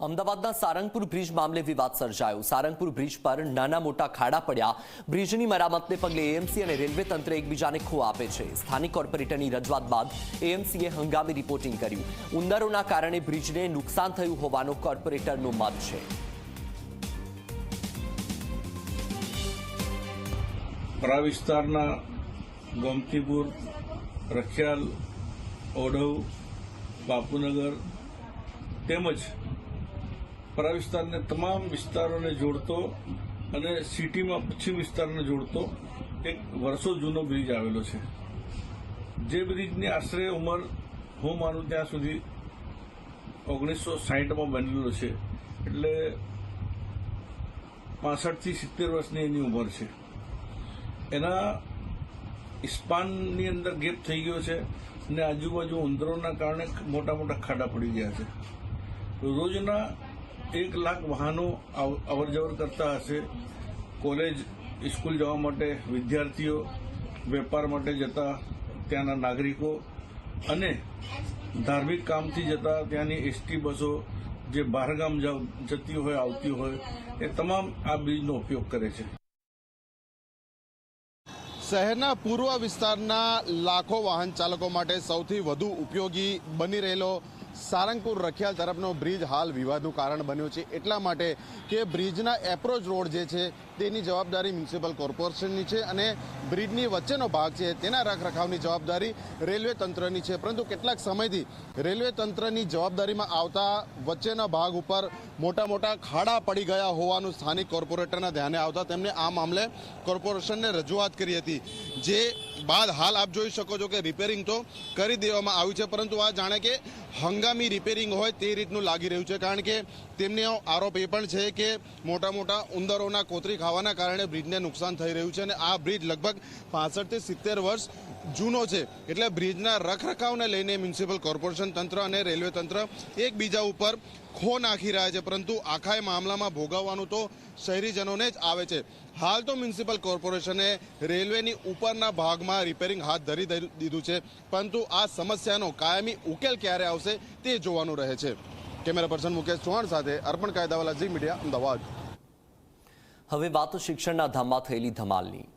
અમદાવાદના સારંગપુર બ્રિજ મામલે વિવાદ સર્જાયો. સારંગપુર બ્રિજ પર નાના મોટા ખાડા પડ્યા. બ્રિજની મરામતને પગલે એએમસી અને રેલવે તંત્ર એકબીજાને ખો આપે છે. સ્થાનિક કોર્પોરેટરની રજૂઆત બાદ એએમસીએ હંગામી રિપોર્ટિંગ કર્યું. ઉંદરોના કારણે બ્રિજને નુકસાન થયું હોવાનો કોર્પોરેટરનું મત છે. ગોમતીપુર, રખિયાલ, ઓઢવ, બાપુનગર તેમજ પરા વિસ્તારને તમામ વિસ્તારોને જોડતો અને સિટીમાં પશ્ચિમ વિસ્તારને જોડતો એક વર્ષો જૂનો બ્રિજ આવેલો છે. જે બ્રિજની આશરે ઉંમર હું માનું ત્યાં સુધી ઓગણીસો સાહીઠમાં બનેલો છે. એટલે પાસઠથી સિત્તેર વર્ષની એની ઉંમર છે. એના ઇસ્પાનની અંદર ગેપ થઈ ગયો છે અને આજુબાજુ ઉંદરોના કારણે મોટા મોટા ખાડા પડી ગયા છે. રોજના એક લાખ વાહનો અવર જવર કરતા હશે. કોલેજ, સ્કૂલ જવા માટે વિદ્યાર્થીઓ, વેપાર માટે જતા ત્યાંના નાગરિકો અને ધાર્મિક કામથી જતા ત્યાંની એસટી બસો, જે બહારગામ જતી હોય, આવતી હોય, એ તમામ આ બ્રિજનો ઉપયોગ કરે છે. શહેરના પૂર્વ વિસ્તારના લાખો વાહન ચાલકો માટે સૌથી વધુ ઉપયોગી બની રહેલો સારંગપુર રખિયાલ તરફનો બ્રિજ હાલ વિવાદનું કારણ બન્યો છે. એટલા માટે કે બ્રિજના એપ્રોચ રોડ જે છે, તેની જવાબદારી મ્યુનિસિપલ કોર્પોરેશનની છે અને બ્રિજની વચ્ચેનો ભાગ છે, તેના રખરખાવની જવાબદારી રેલવે તંત્રની છે. પરંતુ કેટલાક સમયથી રેલવે તંત્રની જવાબદારીમાં આવતા વચ્ચેના ભાગ ઉપર મોટા મોટા ખાડા પડી ગયા હોવાનું સ્થાનિક કોર્પોરેટરના ધ્યાને આવતા તેમણે આ મામલે કોર્પોરેશનને રજૂઆત કરી હતી. જે બાદ હાલ આપ જોઈ શકો છો કે રિપેરિંગ તો કરી દેવામાં આવ્યું છે, પરંતુ આ જાણે કે હંગામી રિપેરિંગ હોય તે રીતનું લાગી રહ્યું છે. કારણ કે તેમનો આરોપ એ પણ છે કે મોટા મોટા ઉંદરોના કોતરી ખાવાના કારણે બ્રિજને નુકસાન થઈ રહ્યું છે અને આ બ્રિજ લગભગ પાસઠથી સિત્તેર વર્ષ જૂનો છે. એટલે બ્રિજના રખરખાવને લઈને મ્યુનિસિપલ કોર્પોરેશન તંત્ર અને રેલવે તંત્ર એકબીજા ઉપર ખો નાખી રહ્યા છે. પરંતુ આખા મામલામાં ભોગવવાનું તો શહેરીજનોને જ આવે છે. હાલ તો મ્યુનિસિપલ કોર્પોરેશને રેલવેની ઉપરના ભાગમાં રિપેરિંગ હાથ ધરી દીધું છે. પરંતુ આ સમસ્યાનો કાયમી ઉકેલ ક્યારે આવશે તે જોવાનું રહે છે. કેમેરા પર્સન મુકેશ ચૌહાણ સાથે અર્પણ કાયદાવાલા જી મીડિયા, અમદાવાદ. હવે વાત શિક્ષણના ધામમાં થયેલી ધમાલની.